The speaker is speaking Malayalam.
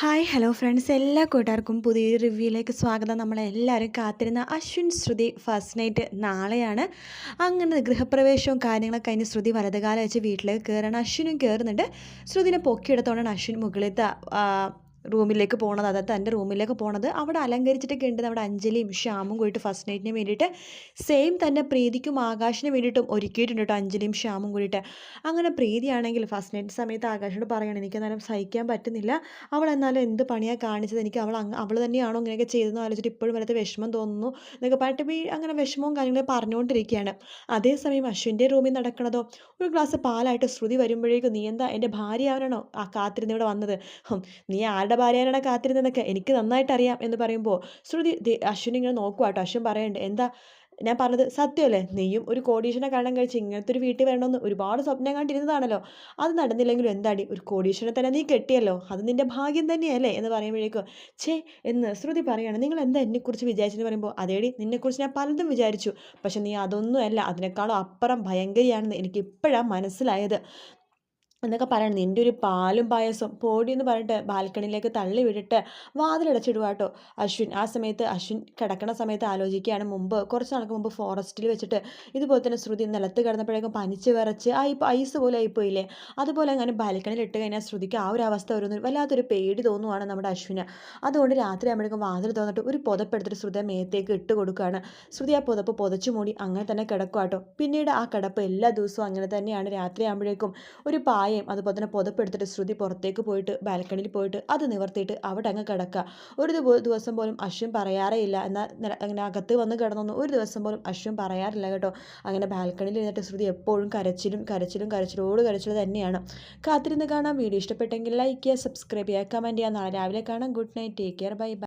ഹായ് ഹലോ ഫ്രണ്ട്സ് എല്ലാ കൂട്ടുകാർക്കും പുതിയൊരു റിവ്യൂയിലേക്ക് സ്വാഗതം. നമ്മളെല്ലാവരും കാത്തിരുന്ന അശ്വിൻ ശ്രുതി ഫസ്റ്റ് നൈറ്റ് നാളെയാണ്. അങ്ങനെ ഗൃഹപ്രവേശവും കാര്യങ്ങളൊക്കെ കഴിഞ്ഞ് ശ്രുതി വലതുകാലം വെച്ച് വീട്ടിലേക്ക് കയറണം. അശ്വിനും കയറുന്നുണ്ട്. ശ്രുതിനെ പൊക്കിയെടുത്തോണ്ടാണ് അശ്വിൻ മുകളിലത്തെ റൂമിലേക്ക് പോണത് അതായത് തന്റെ റൂമിലേക്ക് പോണത്. അവിടെ അലങ്കരിച്ചിട്ടൊക്കെ ഉണ്ട്. നമ്മുടെ അഞ്ജലിയും ശ്യാമും കൂടിയിട്ട് ഫസ്റ്റ് നൈറ്റിന് വേണ്ടിയിട്ട് സെയിം തന്നെ പ്രീതിക്കും ആകാശിന് വേണ്ടിയിട്ടും ഒരുക്കിയിട്ടുണ്ട് കേട്ടോ അഞ്ജലിയും ശ്യാമും കൂടിയിട്ട്. അങ്ങനെ പ്രീതിയാണെങ്കിൽ ഫസ്റ്റ് നൈറ്റ് സമയത്ത് ആകാശിനോട് പറയണം എനിക്ക് എന്നാലും സഹിക്കാൻ പറ്റുന്നില്ല. അവൾ എന്നാലും എന്ത് പണിയാണ് കാണിച്ചത്? എനിക്ക് അവൾ അവൾ തന്നെയാണോ ഇങ്ങനെയൊക്കെ ചെയ്തതെന്ന് ആലോചിച്ചിട്ട് ഇപ്പോഴും വലത്തെ വിഷമം തോന്നുന്നു എന്നൊക്കെ പറഞ്ഞിട്ട് അങ്ങനെ വിഷമവും കാര്യങ്ങളും പറഞ്ഞുകൊണ്ടിരിക്കുകയാണ്. അതേസമയം അശ്വിന്റെ റൂമിൽ നടക്കണതോ ഒരു ഗ്ലാസ് പാലായിട്ട് ശ്രുതി വരുമ്പോഴേക്കും നീ എന്താ എന്റെ ഭാര്യ അവനാണോ ആ കാത്തിരുന്ന് ഇവിടെ വന്നത്. നീ ആരുടെ ഭാര്യയാണ് കാത്തിരുന്നതെന്നൊക്കെ എനിക്ക് നന്നായിട്ട് അറിയാം എന്ന് പറയുമ്പോൾ ശ്രുതി അശ്വിൻ ഇങ്ങനെ നോക്കുക കേട്ടോ അശ്വിൻ പറയണ്ട് എന്താ? ഞാൻ പറഞ്ഞത് സത്യമല്ലേ? നീയും ഒരു കോടീശ്വരനെ കാണാൻ കഴിച്ച് ഇങ്ങനത്തെ ഒരു വീട്ടിൽ വരണമെന്ന് ഒരുപാട് സ്വപ്നം കണ്ടിരുന്നതാണല്ലോ. അത് നടന്നില്ലെങ്കിലും എന്താടി? ഒരു കോടീശ്വരനെ തന്നെ നീ കെട്ടിയല്ലോ. അത് നിന്റെ ഭാഗ്യം തന്നെയല്ലേ? എന്ന് പറയുമ്പോഴേക്കും ഛേ എന്ന് ശ്രുതി പറയുകയാണ് നിങ്ങൾ എന്താ എന്നെക്കുറിച്ച് വിചാരിച്ചെന്ന് പറയുമ്പോൾ അതേടി നിന്നെക്കുറിച്ച് ഞാൻ പലതും വിചാരിച്ചു. പക്ഷെ നീ അതൊന്നും അല്ല അതിനേക്കാളും അപ്പുറം ഭയങ്കരിയാണെന്ന് എനിക്ക് ഇപ്പോഴാണ് മനസ്സിലായത്. എന്നൊക്കെ പറയണം. നിന്റെ ഒരു പാലും പായസം പോടി എന്ന് പറഞ്ഞിട്ട് ബാൽക്കണിയിലേക്ക് തള്ളി വിട്ടിട്ട് വാതിലടച്ചിടുക കേട്ടോ അശ്വിൻ ആ സമയത്ത് അശ്വിൻ കിടക്കണ സമയത്ത് ആലോചിക്കുകയാണ്. മുമ്പ് കുറച്ച് നാൾക്ക് മുമ്പ് ഫോറസ്റ്റിൽ വെച്ചിട്ട് ഇതുപോലെ തന്നെ ശ്രുതി നിലത്ത് കിടന്നപ്പോഴേക്കും പനിച്ച് വിറച്ച് ആ ഇപ്പോൾ ഐസ് പോലെ ആയിപ്പോയില്ലേ? അതുപോലെ അങ്ങനെ ബാൽക്കണിയിൽ ഇട്ട് കഴിഞ്ഞാൽ ശ്രുതിക്ക് ആ ഒരു അവസ്ഥ വരുന്നു വല്ലാത്തൊരു പേടി തോന്നുവാണ് നമ്മുടെ അശ്വിന്. അതുകൊണ്ട് രാത്രി ആകുമ്പോഴേക്കും വാതിൽ തോന്നിട്ട് ഒരു പുതപ്പെടുത്തിട്ട് ശ്രുതി മേത്തേക്ക് ഇട്ട് കൊടുക്കുകയാണ്. ശ്രുതി ആ പുതപ്പ് പുതച്ചു മൂടി അങ്ങനെ തന്നെ കിടക്കുക കേട്ടോ പിന്നീട് ആ കിടപ്പ് എല്ലാ ദിവസവും അങ്ങനെ തന്നെയാണ്. രാത്രി ആകുമ്പോഴേക്കും ഒരു പായയും അതുപോലെ തന്നെ പുതപ്പെടുത്തിട്ട് ശ്രുതി പുറത്തേക്ക് പോയിട്ട് ബാൽക്കണിയിൽ പോയിട്ട് അത് നിവർത്തിയിട്ട് അവിടെ അങ്ങ് കിടക്കുക. ഒരു ദിവസം പോലും അശ്വൻ പറയാറേ ഇല്ല. എന്നാൽ അങ്ങനെ അകത്ത് വന്ന് കിടന്നൊന്നും ഒരു ദിവസം പോലും അശ്വൻ പറയാറില്ല കേട്ടോ. അങ്ങനെ ബാൽക്കണിയിൽ ഇരുന്നിട്ട് ശ്രുതി എപ്പോഴും കരച്ചിലും കരച്ചിലും കരച്ചിലോട് കരച്ചിൽ തന്നെയാണ്. കാത്തിരുന്ന് കാണാം. വീഡിയോ ഇഷ്ടപ്പെട്ടെങ്കിൽ ലൈക്ക് ചെയ്യുക സബ്സ്ക്രൈബ് ചെയ്യുക കമന്റ് ചെയ്യുക. നാളെ രാവിലെ കാണാം. Good night take care bye bye